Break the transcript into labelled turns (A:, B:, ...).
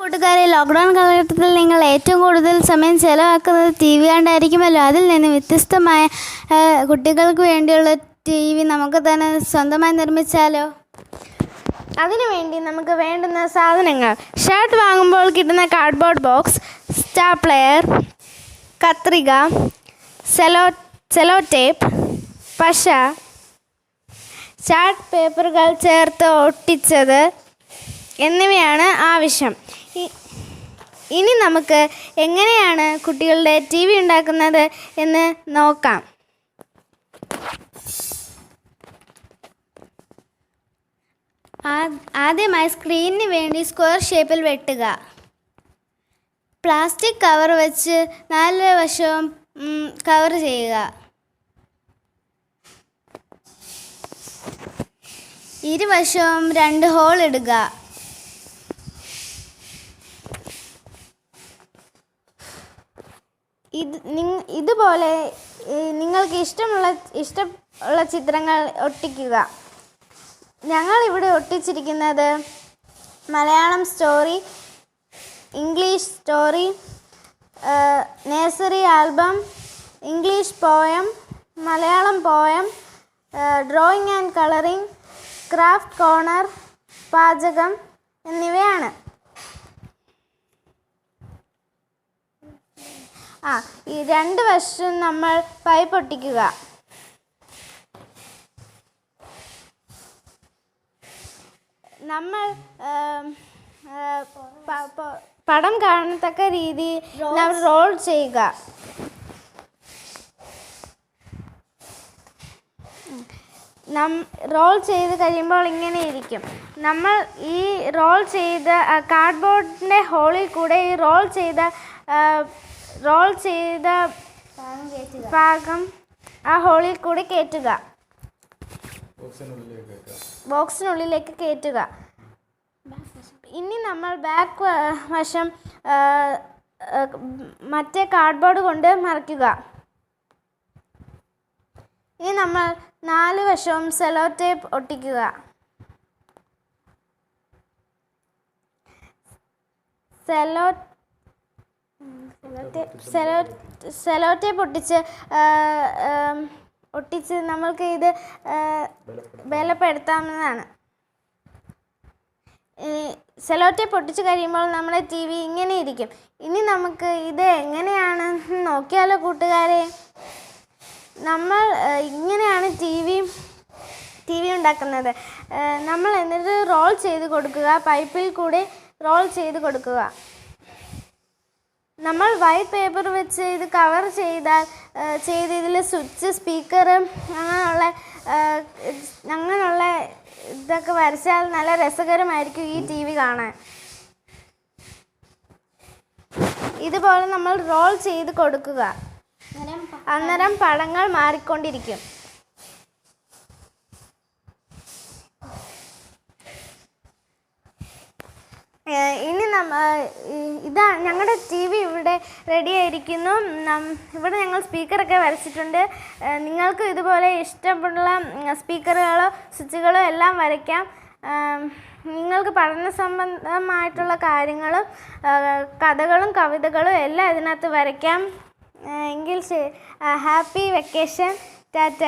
A: കൂട്ടുകാരെ ലോക്ക്ഡൗൺ കാലഘട്ടത്തിൽ നിങ്ങൾ ഏറ്റവും കൂടുതൽ സമയം ചെലവാക്കുന്നത് ടി വി കണ്ടായിരിക്കുമല്ലോ അതിൽ നിന്ന് വ്യത്യസ്തമായ കുട്ടികൾക്ക് വേണ്ടിയുള്ള ടി വി നമുക്ക് തന്നെ സ്വന്തമായി നിർമ്മിച്ചാലോ?
B: അതിനുവേണ്ടി നമുക്ക് വേണ്ടുന്ന സാധനങ്ങൾ. ഷർട്ട് വാങ്ങുമ്പോൾ കിട്ടുന്ന കാർഡ്ബോർഡ് ബോക്സ് സ്റ്റാപ്ലെയർ കത്രിക സെലോ സെലോ ടേപ്പ് പശ ചാർട്ട് പേപ്പറുകൾ ചേർത്ത് ഒട്ടിച്ചത് എന്നിവയാണ് ആവശ്യം. ഇനി നമുക്ക് എങ്ങനെയാണ് കുട്ടികളുടെ ടി വി ഉണ്ടാക്കുന്നത് എന്ന് നോക്കാം.
A: ആദ്യമായി സ്ക്രീനിന് വേണ്ടി സ്ക്വയർ ഷേപ്പിൽ വെട്ടുക. പ്ലാസ്റ്റിക് കവർ വെച്ച് നാല് വശവും കവർ ചെയ്യുക. ഇരുവശവും രണ്ട് ഹോൾ ഇടുക.
B: ഇത് ഇതുപോലെ നിങ്ങൾക്ക് ഇഷ്ടമുള്ള ഇഷ്ടമുള്ള ചിത്രങ്ങൾ ഒട്ടിക്കുക. ഞങ്ങൾ ഇവിടെ ഒട്ടിച്ചിരിക്കുന്നത് Malayalam story English story nursery album English poem Malayalam poem drawing and colouring craft corner പാചകം എന്നിവയാണ്. ആ ഈ രണ്ട് വശവും നമ്മൾ പൈപ്പ് പൊട്ടിക്കുക. നമ്മൾ പ- പ- പടം കാണത്തക്ക രീതിയിൽ നമ്മൾ റോൾ ചെയ്യുക. നം റോൾ ചെയ്ത് കഴിയുമ്പോൾ ഇങ്ങനെ ഇരിക്കും. നമ്മൾ ഈ റോൾ ചെയ്ത കാർഡ്ബോർഡിന്റെ ഹോളിൽ കൂടെ ഈ റോൾ ചെയ്ത റോൾ ചെയ്ത ഭാഗം ആ ഹോളിൽ കൂടി കയറ്റുക ബോക്സിനുള്ളിലേക്ക് കയറ്റുക ഇനി നമ്മൾ ബാക്ക് വശം മറ്റേ കാർഡ്ബോർഡ് കൊണ്ട് മറയ്ക്കുക ഇനി നമ്മൾ നാല് വശവും സെലോ ടേപ്പ് ഒട്ടിക്കുക. സെലോ സെലോ സെലോ ടേപ്പ് ഒട്ടിച്ച് ഒട്ടിച്ച് നമ്മൾക്ക് ഇത് ബലപ്പെടുത്താവുന്നതാണ്. സെലോ ടേപ്പ് ഒട്ടിച്ച് കഴിയുമ്പോൾ നമ്മുടെ ടി വി ഇങ്ങനെ ഇരിക്കും. ഇനി നമുക്ക് ഇത് എങ്ങനെയാണെന്ന് നോക്കിയാലോ കൂട്ടുകാരെ. നമ്മൾ ഇങ്ങനെയാണ് ടി വി ടി വി ഉണ്ടാക്കുന്നത്. നമ്മൾ എന്നിട്ട് റോൾ ചെയ്ത് കൊടുക്കുക പൈപ്പിൽ കൂടി റോൾ ചെയ്ത് കൊടുക്കുക. നമ്മൾ വൈറ്റ് പേപ്പർ വെച്ച് ഇത് കവർ ചെയ്താൽ ചെയ്ത് ഇതിൽ സ്വിച്ച് സ്പീക്കർ അങ്ങനെയുള്ള അങ്ങനെയുള്ള ഇതൊക്കെ വരച്ചാൽ നല്ല രസകരമായിരിക്കും ഈ ടി വി കാണാൻ. ഇതുപോലെ നമ്മൾ റോൾ ചെയ്ത് കൊടുക്കുക. അന്നേരം പടങ്ങൾ മാറിക്കൊണ്ടിരിക്കും. ഇനി നമ്മ ഇതാ ഞങ്ങളുടെ ടി വി ഇവിടെ റെഡി ആയിരിക്കുന്നു. ഇവിടെ ഞങ്ങൾ സ്പീക്കറൊക്കെ വരച്ചിട്ടുണ്ട്. നിങ്ങൾക്ക് ഇതുപോലെ ഇഷ്ടമുള്ള സ്പീക്കറുകളോ സ്വിച്ചുകളോ എല്ലാം വരയ്ക്കാം. നിങ്ങൾക്ക് പഠന സംബന്ധമായിട്ടുള്ള കാര്യങ്ങളും കഥകളും കവിതകളും എല്ലാം ഇതിനകത്ത് വരയ്ക്കാം. എങ്കിൽ ഹാപ്പി വെക്കേഷൻ. ടാറ്റ.